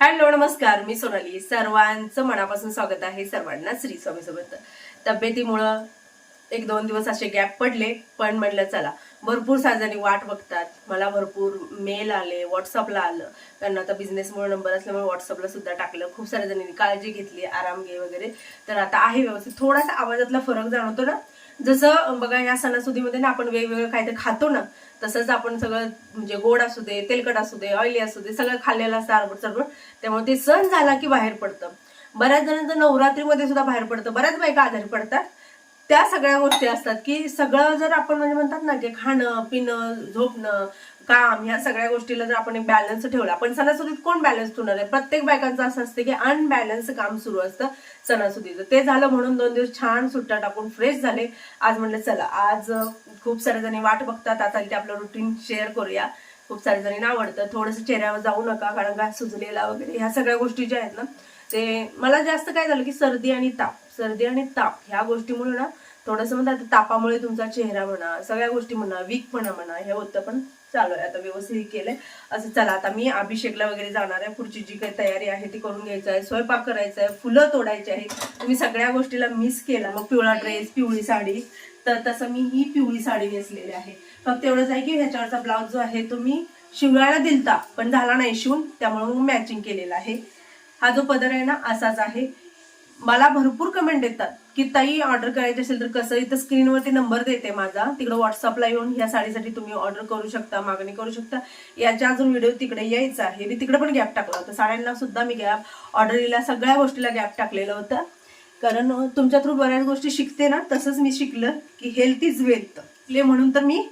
Hello नमस्कार. मी सोनाली. सर्वांचं मनापासून स्वागत आहे सर्वांना श्री स्वामी सोबत तब्येतीमुळं एक दोन दिवस असे गॅप पडले पण म्हटलं चला भरपूर साजानी वाट बघतात. मला भरपूर मेल आले व्हॉट्सअपला आलं. कारण आता बिझनेसमुळे नंबर असल्यामुळे व्हॉट्सअपला सुद्धा टाकलं. खूप साऱ्या जणांनी काळजी घेतली आराम घे वगैरे. तर आता आहे व्यवस्थित. थोडासा आवाजातला फरक जाणवतो ना? जसं बघा या सणासुदीमध्ये ना आपण वेगवेगळं काहीतरी खातो ना तसंच आपण सगळं म्हणजे गोड असू दे तेलकट असू दे ऑइली असू दे सगळं खाल्लेलं असतं आरबट सरबट त्यामुळे ते सण झाला की बाहेर पडतं. बऱ्याच जणांचं नवरात्रीमध्ये सुद्धा बाहेर पडतं. बऱ्याच बायका आजारी पडतात. त्या सगळ्या गोष्टी असतात की सगळं जर आपण म्हणजे म्हणतात ना की खाणं पिणं झोपणं काम ह्या सगळ्या गोष्टीला जर आपण बॅलन्स ठेवला पण सणासुदीत कोण बॅलन्स ठेवणार आहे? प्रत्येक बायकांचं असं असतं की अनबॅलन्स काम सुरू असतं सणासुदीचं. ते झालं म्हणून दोन दिवस छान सुट्ट्या टाकून फ्रेश झाले. आज म्हणलं चला आज खूप साऱ्या जणी वाट बघतात. आता इथे आपलं रुटीन शेअर करूया. खूप साऱ्या जणींना आवडतं. थोडंसं चेहऱ्यावर जाऊ नका कारण काय सुजलेला वगैरे ह्या सगळ्या गोष्टी ज्या आहेत ना ते मला जास्त काय झालं की सर्दी आणि ताप. सर्दी आणि ताप ह्या गोष्टीमुळे ना थोडंसं म्हणतात तापामुळे तुमचा चेहरा म्हणा सगळ्या गोष्टी म्हणा वीकपणा म्हणा हे होतं. पण चालू आहे. आता व्यवस्थित केलंय. असं चला आता मी अभिषेकला वगैरे जाणार आहे. पुढची जी काही तयारी आहे ती करून घ्यायचं आहे. स्वयंपाक करायचा आहे. फुलं तोडायची आहे. तुम्ही सगळ्या गोष्टीला मिस केला. मग पिवळा ड्रेस पिवळी साडी. तर तसं मी ही पिवळी साडी नेसलेली आहे. फक्त एवढंच आहे की ह्याच्यावरचा ब्लाऊज जो आहे तो मी शिवळ्याला दिलता पण झाला नाही शिवून. त्यामुळे मॅचिंग केलेला आहे. हा जो पदर आहे ना असाच आहे. मला भरपूर कमेंट येतात. की ताई ऑर्डर करायची असेल तर कसं? इथं स्क्रीनवरती नंबर देते माझा. तिकडे व्हॉट्सअपला येऊन ह्या साडीसाठी तुम्ही ऑर्डर करू शकता मागणी करू शकता. याच्या अजून व्हिडिओ तिकडे यायचा आहे. मी तिकडे पण गॅप टाकला होता. साड्यांना सुद्धा मी गॅप ऑर्डरीला सगळ्या गोष्टीला गॅप टाकलेलं होतं. कारण तुमच्या थ्रू बऱ्याच गोष्टी शिकते ना तसंच मी शिकलं की हेल्थ इज वेल्थ म्हणून तर मी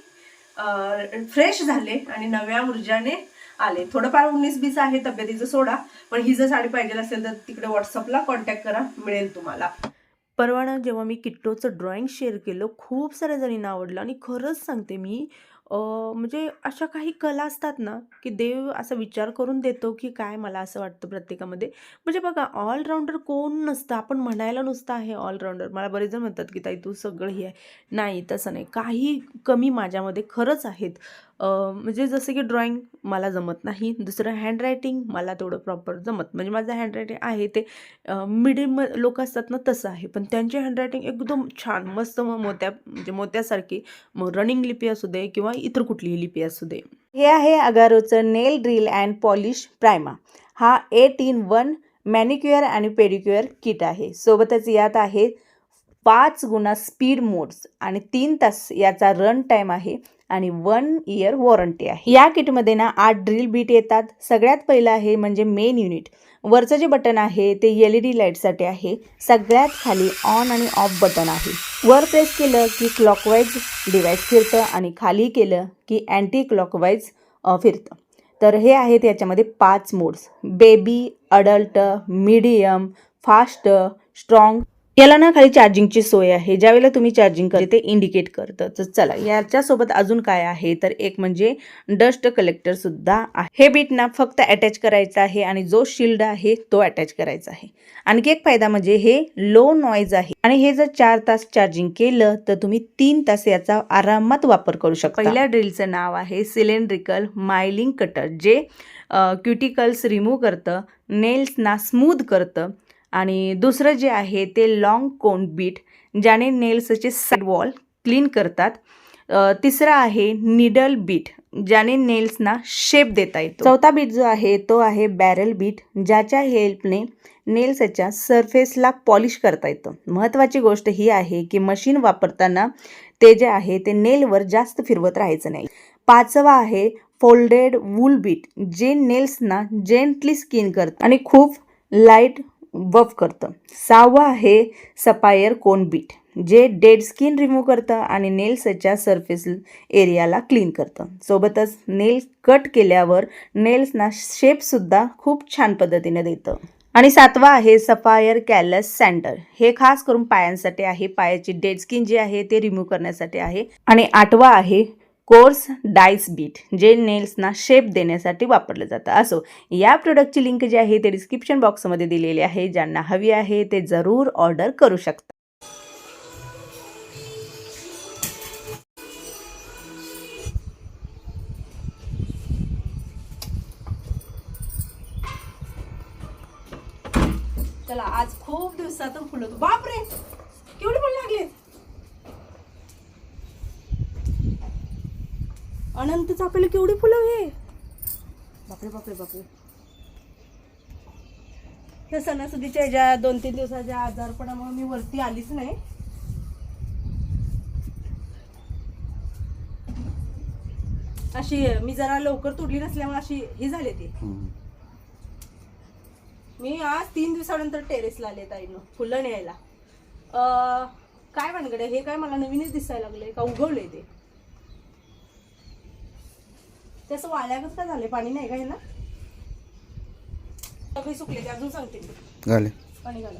फ्रेश झाले आणि नव्या ऊर्जाने आले. थोडंफार उन्नीस बीस आहे तब्येतीचं सोडा. पण ही जर साडी पाहिजे असेल तर तिकडे व्हॉट्सअपला कॉन्टॅक्ट करा मिळेल तुम्हाला. परवाना जेव्हा मी किट्टोचं ड्रॉइंग शेअर केलं खूप साऱ्या जणींना आवडलं आणि खरंच सांगते मी म्हणजे अशा काही कला असतात ना की देव असा विचार करून देतो की काय मला असं वाटतं प्रत्येकामध्ये. म्हणजे बघा ऑलराऊंडर कोण नसतं आपण म्हणायला नुसतं आहे ऑलराऊंडर मला बरेच जण म्हणतात की ताई तू सगळं हे आहे. नाही तसं नाही. काही कमी माझ्यामध्ये खरंच आहेत. म्हणजे जसं की ड्रॉइंग मला जमत नाही दुसरं हँडरायटिंग मला तेवढं प्रॉपर जमत. म्हणजे माझं हँडरायटिंग आहे ते मिडियम लोक असतात ना तसं आहे. पण त्यांची हँडरायटिंग एकदम छान मस्त मग मोत्या म्हणजे मोत्यासारखी मग रनिंग लिपी असू दे किंवा इतर कुठलीही लिपी असू दे. हे आहे अगारोचं नेल ड्रिल अँड पॉलिश प्रायमा हा एट इन वन मॅनिक्युअर आणि पेडिक्युअर किट आहे. सोबतच यात आहे पाच गुणा स्पीड मोड्स आणि तीन तास याचा रन टाईम आहे. आणि वन इयर वॉरंटी आहे. या किटमध्ये ना आठ ड्रिल बीट येतात. सगळ्यात पहिलं आहे म्हणजे मेन युनिट वरचं जे बटन आहे ते एल ई डी लाईटसाठी आहे. सगळ्यात खाली ऑन आणि ऑफ बटन आहे. वर प्रेस केलं की क्लॉकवाईज डिवाईस फिरतं आणि खाली केलं की अँटी क्लॉकवाईज फिरतं. तर हे आहेत याच्यामध्ये पाच modes baby adult medium fast strong याला ना खाली चार्जिंगची सोय आहे. ज्यावेळेला तुम्ही चार्जिंग करते ते इंडिकेट करतं. तर चला याच्यासोबत अजून काय आहे? तर एक म्हणजे डस्ट कलेक्टर सुद्धा आहे. हे बीट ना फक्त अटॅच करायचं आहे आणि जो शिल्ड आहे तो अटॅच करायचा आहे. आणखी एक फायदा म्हणजे हे लो नॉईज आहे. आणि हे जर चार तास चार्जिंग केलं तर तुम्ही तीन तास याचा आरामात वापर करू शकता. पहिल्या ड्रिलचं नाव आहे सिलेंड्रिकल मायलिंग कटर जे क्युटिकल्स रिमूव्ह करतं नेल्सना स्मूथ करतं आणि दुसरं जे आहे ते लॉंग कोन बीट ज्याने नेल्सचे साईड वॉल क्लीन करतात. तिसरं आहे निडल बीट ज्याने नेल्सना शेप देता येतो. चौथा बीट जो आहे तो आहे बॅरल बीट ज्याच्या हेल्पने नेल्सच्या सरफेसला पॉलिश करता येतं. महत्त्वाची गोष्ट ही आहे की मशीन वापरताना ते जे आहे ते नेलवर जास्त फिरवत राहायचं नाही. पाचवा आहे फोल्डेड वूल बीट जे नेल्सना जेंटली स्किन करतं. आणि खूप लाइट वफ करतं. सहावं आहे सपायर कोन बीट जे डेड स्किन रिमूव्ह करतं आणि नेल्सच्या सरफेस एरियाला क्लीन करतं. सोबतच नेल कट केल्यावर नेल्सना शेपसुद्धा खूप छान पद्धतीने देतं. आणि सातवा आहे सफायर कॅलस सँडर हे खास करून पायांसाठी आहे. पायाची डेड स्किन जी आहे ते रिमूव्ह करण्यासाठी आहे. आणि आठवा आहे कोर्स डाईस बीट जे नेल्सना शेप देण्यासाठी वापरलं जातं. असो या प्रोडक्टची लिंक जी आहे ते डिस्क्रिप्शन बॉक्समध्ये दिलेली आहे. ज्यांना हवी आहे ते जरूर ऑर्डर करू शकता. चला आज खूप दिवसातून फुलं बापरे! केवढे पण लागले अनंतच आपल्याला केवढी फुलं हे? बापरे बापरे बापरे. त्या सणासुदीच्या ह्याच्या दोन तीन दिवसाच्या आजारपणामुळे मी वरती आलीच नाही. अशी मी जरा लवकर तोडली नसल्यामुळे अशी हे झाले ते. मी आज तीन दिवसानंतर टेरेसला आले ताईनं फुलं न्यायला. काय भानगडे हे काय मला नवीनच दिसायला लागले का? उगवले ते. ते असं वाळ्यागत का झाले पाणी नाही का ना सगळे सुकले ते अजून सांगते मी. झाले. पाणी घाला.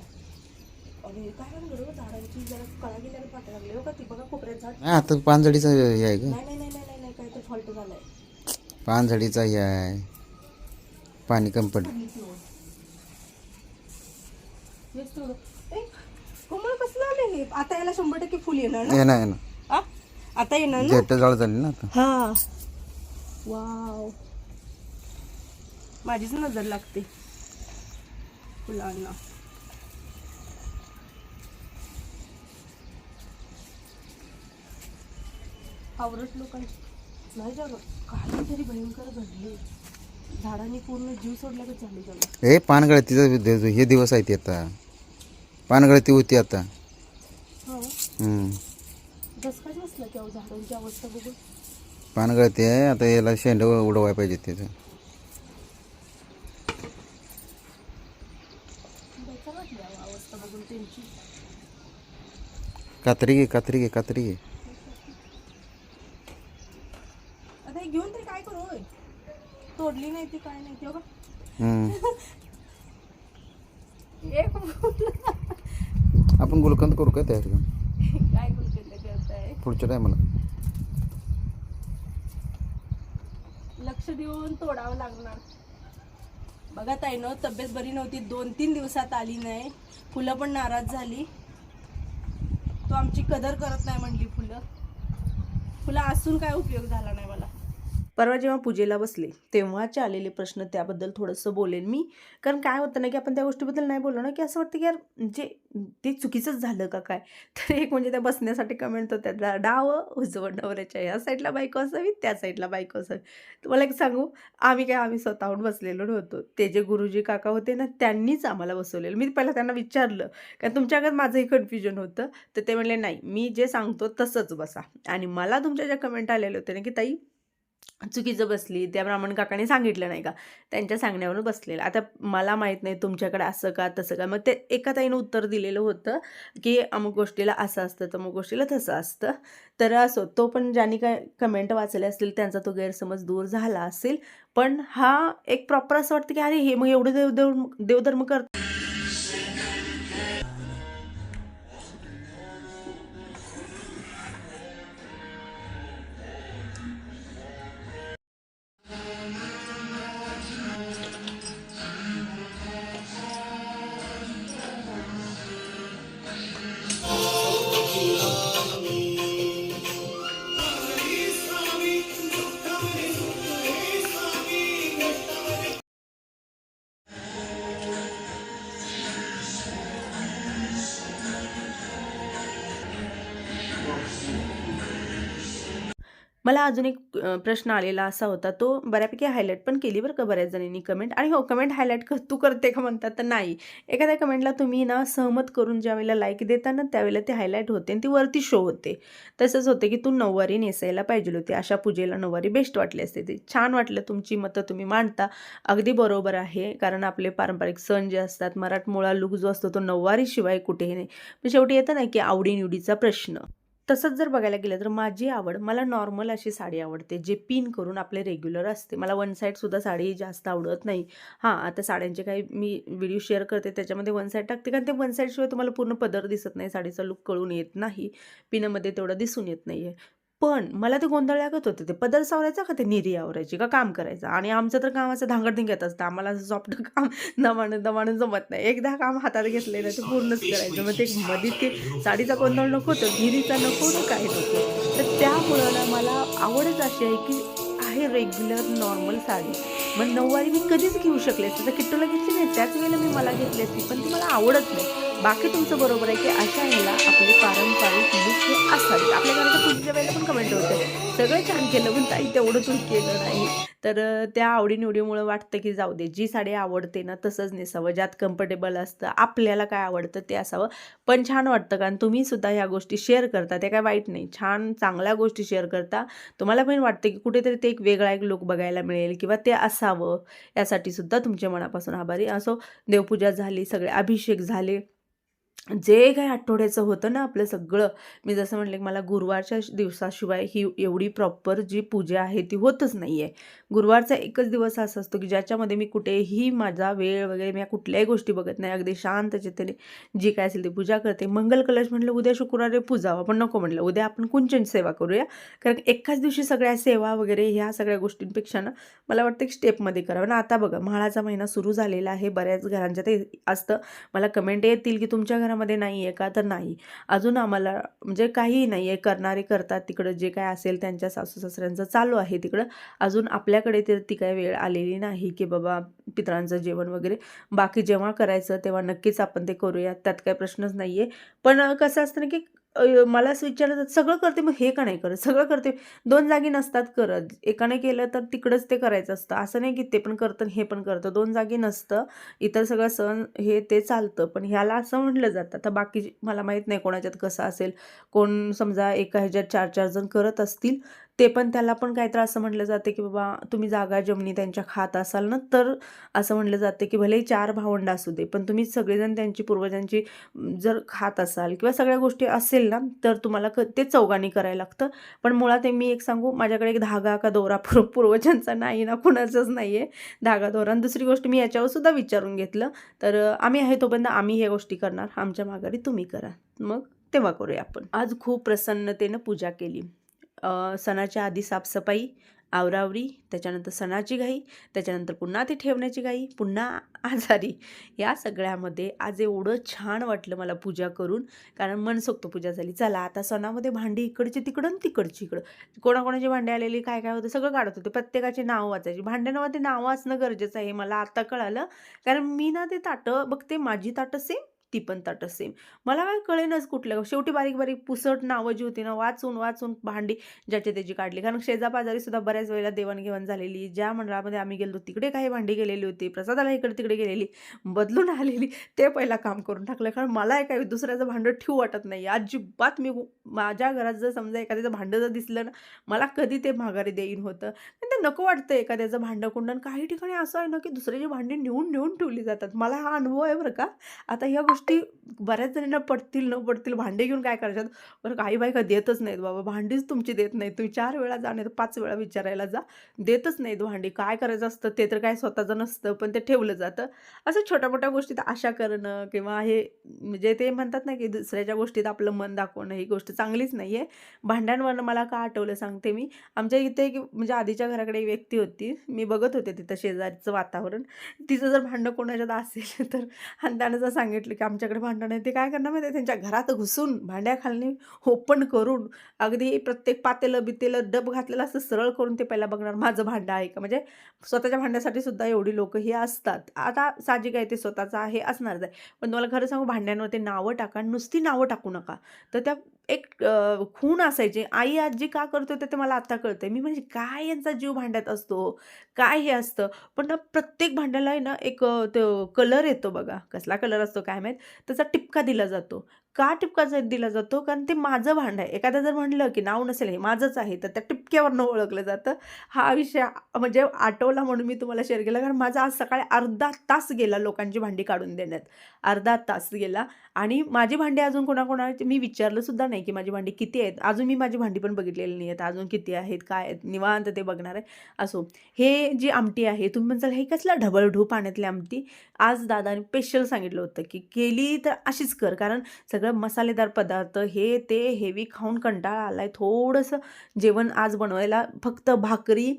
अरे काय भानगड हो, झाडांची जरा कळा गेल्याला पाठ लागले हो का ती? बघा कोपऱ्यात झाड. नाही आता पानझडीचा हे आहे का? नाही नाही नाही नाही नाही काय तर फॉल्ट झालाय. पानझडीचा हे आहे. पाणी कमी कसलं आले हे? आता याला शंभर टक्के फुल येणार ना? आ? आता येणार ना? जाळ झाली ना आता. हा. वाव. माझीच नजर लागते. फुलांना. आवरत लोकांची. नाही जाग. काहीतरी भयंकर घडले झाडांनी पूर्ण जीव सोडल्या का झाले झालं हे पानगळतीचा हे दिवस आहेत आता. पानगळती होती आता. हो? हम्म. दसकाच बसला की अहो झाडांची अवस्था बघून. पानगळती आहे आता याला शेंड उडवाय पाहिजे त्याचं कात्री घे कात्री घे कात्री घे. आता हे घेऊन तरी काय करू होय? तोडली नाही ती काय नाही ती बघा हम्म. एक फुल आपण गुलकंद करू का तयार पुढच्या टायमाला लक्ष देऊन तोडावं लागणार. बघा ताई न तब्येत बरी नव्हती. दोन तीन दिवसात आली नाही. फुलं पण नाराज झाली. तो आमची कदर करत नाही म्हणली फुलं. फुलं असून काय उपयोग झाला नाही मला? परवा जेव्हा पूजेला बसले तेव्हाचे आलेले प्रश्न त्याबद्दल थोडंसं बोलेन मी. कारण काय होतं ना की आपण त्या गोष्टीबद्दल नाही बोललो ना की असं वाटतं की यार जे ते चुकीचंच झालं का काय? तर एक म्हणजे त्या बसण्यासाठी कमेंट होत्या डा- डाव उजवं नवऱ्याच्या या साईडला बायको असावी त्या साईडला बायको असावी. तुम्हाला एक सांगू आम्ही काय आम्ही स्वतःहून बसलेलो नव्हतो. ते जे गुरुजी काका होते ना त्यांनीच आम्हाला बसवलेलं. मी पहिला त्यांना विचारलं कारण तुमच्याकडे माझंही कन्फ्युजन होतं. तर ते म्हणले नाही मी जे सांगतो तसंच बसा. आणि मला तुमच्या ज्या कमेंट आलेल्या होत्या ना की ताई चुकीचं बसली त्या ब्राह्मण काकाने सांगितलं नाही का? त्यांच्या सांगण्यावरून बसलेलं. आता मला माहीत नाही तुमच्याकडे असं का तसं का. मग ते एका ताईनं उत्तर दिलेलं होतं की अमुक गोष्टीला असं असतं तर अमुक गोष्टीला तसं असतं. तर असो तो पण ज्यांनी काय कमेंट वाचले असतील त्यांचा तो गैरसमज दूर झाला असेल. पण हा एक प्रॉपर असं वाटतं की अरे हे मग एवढं देव देव देवधर्म कर मला अजून एक प्रश्न आलेला असा होता. तो बऱ्यापैकी हायलाईट पण केली बरं का बऱ्याच जणींनी कमेंट आणि हो कमेंट हायलाईट कर तू करते का म्हणतात तर नाही. एखाद्या कमेंटला तुम्ही ना सहमत करून ज्यावेळेला लाईक देता ना त्यावेळेला ते हायलाईट होते आणि ती वरती शो होते. तसंच होते की तू नऊवारी नेसायला पाहिजे होती. अशा पूजेला नऊवारी बेस्ट वाटली असते. ते छान वाटलं तुमची मतं तुम्ही मांडता. अगदी बरोबर आहे. कारण आपले पारंपरिक सण जे असतात मराठमोळा लुक जो असतो तो नऊवारीशिवाय कुठेही नाही. पण शेवटी येतं ना की आवडीनिवडीचा प्रश्न. तसंच जर बघायला गेलं तर माझी आवड मला नॉर्मल अशी साडी आवडते जे पिन करून आपले रेग्युलर असते. मला वन साईडसुद्धा साडी जास्त आवडत नाही. हां आता साड्यांचे काही मी व्हिडिओ शेअर करते त्याच्यामध्ये वन साईड टाकते. कारण ते वन साईडशिवाय तुम्हाला पूर्ण पदर दिसत नाही साडीचा लुक कळून येत नाही. पिनामध्ये तेवढं दिसून येत नाही आहे पण मला ते गोंधळ लागत होते. ते पदर सावरायचा का? ते निरी आवरायची का? काम करायचं. आणि आमचं तर काम असं घेत असतं. आम्हाला सॉफ्ट काम दमानं दमानं जमत नाही. एकदा काम हातात घेतलं ना ते पूर्णच करायचं. मग ते मध्ये ते साडीचा गोंधळ नको होतं निरीचा नको तर काही नको तर त्यामुळं ना मला आवडच अशी आहे की आहे रेग्युलर नॉर्मल साडी. मग नऊवारी मी कधीच घेऊ शकले असते. तर किट्टूला घेतली नाही त्याच वेळेला मी मला घेतली असती. पण ती मला आवडत नाही. बाकी तुमचं बरोबर आहे की अशा वेळेला आपले पारंपरिक लुक हे असावे. आपल्या घराच्या पूजेच्या वेळेला पण कमेंट होते. सगळं छान केलं पण ताई तेवढं तू केलं नाही. तर त्या आवडीनिवडीमुळं वाटतं की जाऊ दे जी साडी आवडते ना तसंच नेसावं. ज्यात कम्फर्टेबल असतं आपल्याला काय आवडतं ते असावं. पण छान वाटतं कारण तुम्ही सुद्धा ह्या गोष्टी शेअर करता. ते काय वाईट नाही. छान चांगल्या गोष्टी शेअर करता. तुम्हाला पण वाटतं की कुठेतरी ते एक वेगळा एक लुक बघायला मिळेल किंवा ते असावं यासाठी सुद्धा तुमच्या मनापासून आभारी असो देवपूजा झाली सगळे अभिषेक झाले जे काही आठवड्याचं होतं ना आपलं सगळं मी जसं म्हटलं की मला गुरुवारच्या दिवसाशिवाय ही एवढी प्रॉपर जी पूजा आहे ती होतच नाही आहे गुरुवारचा एकच दिवस असा असतो की ज्याच्यामध्ये मी कुठेही माझा वेळ वगैरे मी या कुठल्याही गोष्टी बघत नाही. अगदी शांत चित्तेने जी काय असेल ती पूजा करते. मंगल कलश म्हटलं उद्या शुक्रवारी पूजा पण नको म्हटलं उद्या आपण कुंचन सेवा करूया. कारण एकाच दिवशी सगळ्या सेवा वगैरे ह्या सगळ्या गोष्टींपेक्षा ना मला वाटतं की स्टेपमध्ये करावं. ना आता बघा म्हाळाचा महिना सुरू झालेला आहे. बऱ्याच घरांच्या ते असतं. मला कमेंट येतील की तुमच्या घरामध्ये नाही आहे का? तर नाही. अजून आम्हाला म्हणजे काहीही नाही आहे करणारे करतात तिकडं. जे काय असेल त्यांच्या सासू सासऱ्यांचं चालू आहे तिकडं. अजून आपल्याकडे तर ती काय वेळ आलेली नाही की बाबा पितरांचं जेवण वगैरे. बाकी जेव्हा करायचं तेव्हा नक्कीच आपण ते करूया. त्यात काही प्रश्नच नाही आहे पण कसं असतं ना की मला असं विचारलं जातं सगळं करते मग हे का नाही करत? सगळं करते. दोन जागी नसतात करत. एकाने केलं तर तिकडंच ते करायचं असतं. असं नाही की ते पण करतं हे पण करतं. दोन जागी नसतं. इतर सगळं सण हे ते चालतं. पण ह्याला असं म्हटलं जातं. आता बाकी मला माहीत नाही कोणाच्यात कसं असेल. कोण समजा एका ह्याच्यात चार चार जण करत असतील ते पण त्याला पण काहीतरी असं म्हटलं जाते की बाबा तुम्ही जागा जमनी त्यांच्या खात असाल ना तर असं म्हटलं जाते की भलेही चार भावंड असू दे पण तुम्ही सगळेजण त्यांची पूर्वजांची जर खात असाल किंवा सगळ्या गोष्टी असेल ना तर तुम्हाला क ते चौघांनी करायला लागतं. पण मुळात मी एक सांगू माझ्याकडे एक धागा का दोरा पूर्व पूर्वजांचा नाही ना कुणाचाच नाही आहे धागा दोरा. आणि दुसरी गोष्ट मी याच्यावर सुद्धा विचारून घेतलं तर आम्ही आहे तोपर्यंत आम्ही ह्या गोष्टी करणार आमच्या माघारी तुम्ही करा. मग तेव्हा करूया आपण. आज खूप प्रसन्नतेनं पूजा केली. सणाच्या आधी साफसफाई आवरावरी त्याच्यानंतर सणाची घाई त्याच्यानंतर पुन्हा ती ठेवण्याची घाई पुन्हा आजारी. या सगळ्यामध्ये आज एवढं छान वाटलं मला पूजा करून कारण मनसोक्त पूजा झाली. चला आता सणामध्ये भांडी इकडची तिकडं आणि तिकडची इकडं. कोणाकोणाची भांडी आलेली काय काय होतं सगळं काढत होते. प्रत्येकाची नावं वाचायची. भांड्यांमध्ये म्हणजे नावं वाचणं गरजेचं आहे मला आता कळालं. कारण मी ना ते ताटं बघते माझी ताटं सेम ती पण ताटं सेम मला काय कळेनच कुठल्या शेवटी बारीक बारीक पुसट नावं जी होती ना वाचून वाचून भांडी ज्याची त्याची काढली. कारण शेजापाजारी सुद्धा बऱ्याच वेळेला देवाणघेवाण झालेली. ज्या मंडळामध्ये आम्ही गेलो तिकडे काही भांडी गेलेली होती. प्रसादाला इकडे तिकडे गेलेली. बदलून आलेली. ते पहिला काम करून टाकलं. कारण मला काय दुसऱ्याचं भांडं ठेवू वाटत नाही. अजिबात मी माझ्या घरात जर समजा एखाद्याचं भांडं जर दिसलं ना मला कधी ते माघारी देईन होतं. पण ते नको वाटतं एखाद्याचं भांडं कुंडण काही ठिकाणी असं आहे ना की दुसऱ्याची भांडी नेऊन नेऊन ठेवली जातात. मला हा अनुभव आहे बरं का. आता ह्या गोष्टी बऱ्याच जणांना पडतील न पडतील भांडे घेऊन काय करायच्यात? बरं काही बायका देतच नाहीत बाबा भांडीच तुमची देत नाही तुम्ही चार वेळा जा नाही तर पाच वेळा विचारायला जा. देतच नाहीत भांडी. काय करायचं असतं? ते तर काय स्वतःचं नसतं पण ते ठेवलं जातं. असं छोट्या मोठ्या गोष्टीत आशा करणं किंवा हे म्हणजे ते म्हणतात ना की दुसऱ्याच्या गोष्टीत आपलं मन दाखवणं ही गोष्ट चांगलीच नाही आहे भांड्यांवरनं मला का आठवलं सांगते मी. आमच्या इथे म्हणजे आधीच्या घराकडे एक व्यक्ती होती. मी बघत होते तिथं शेजारचं वातावरण. तिचं जर भांडं कोणाच्यात असेल तर आणि त्यानं जर सांगितलं की आमच्याकडे भांडण आहे ते काय करणार माहिती आहे? त्यांच्या घरात घुसून भांड्याखालनी ओपन करून अगदी प्रत्येक पातेलं बितेलं डब घातलेलं असं सरळ करून ते पहिला बघणार माझं भांडं आहे का? म्हणजे स्वतःच्या भांड्यासाठी सुद्धा एवढी लोक ही असतात. आता साहजिक आहे ते स्वतःचं आहे असणारच आहे. पण तुम्हाला खरं सांगू भांड्यांवर ते नावं टाका नुसती नावं टाकू नका. तर त्या एक खून खूण असायची. आई आजी का करतो ते मला आता कळतंय. मी म्हणजे काय यांचा जीव भांड्यात असतो? काय हे असतं? पण ना प्रत्येक भांड्याला आहे ना एक तो कलर येतो बघा. कसला कलर असतो काय माहीत? त्याचा टिपका दिला जातो. का टिपकाचा दिला जातो? कारण ते माझं भांड आहे. एखादं जर म्हणलं की नाव नसेल हे माझंच आहे तर त्या टिपक्यावरनं ओळखलं जातं. हा विषय म्हणजे आठवला म्हणून मी तुम्हाला शेअर केला. कारण माझा आज सकाळी अर्धा तास गेला लोकांची भांडी काढून देण्यात. अर्धा तास गेला. आणि माझी भांडी अजून कोणाकोणाची मी विचारलं सुद्धा नाही की माझी भांडी किती आहेत. अजून मी माझी भांडी पण बघितलेली नाही आहेत अजून किती आहेत काय आहेत? निवांत ते बघणार आहे. असो. हे जी आमटी आहे तुम्ही म्हणसाल हे कसला ढबळढू पाण्यातली आमटी? आज दादाने स्पेशल सांगितलं होतं की केली तर अशीच कर. कारण सगळं मसालेदार पदार्थ हे ते हेवी खाऊन कंटाळा आला आहे थोडंसं जेवण आज बनवायला फक्त भाकरी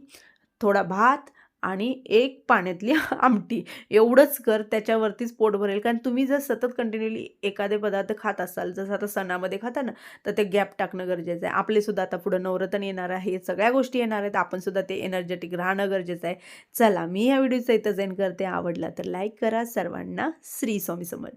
थोडा भात आणि एक पाण्यातली आमटी. एवढंच कर त्याच्यावरतीच पोट भरेल. कारण तुम्ही जर सतत कंटिन्युअली एखादे पदार्थ खात असाल जसं आता सणामध्ये खाता ना तर ते गॅप टाकणं गरजेचं आहे. आपलेसुद्धा आता पुढं नवरतन येणार आहे सगळ्या गोष्टी येणार आहेत. आपणसुद्धा ते एनर्जेटिक राहणं गरजेचं आहे. चला मी या व्हिडिओचा इथं एंड करते. आवडला तर लाईक करा. सर्वांना श्री स्वामी समर्थ.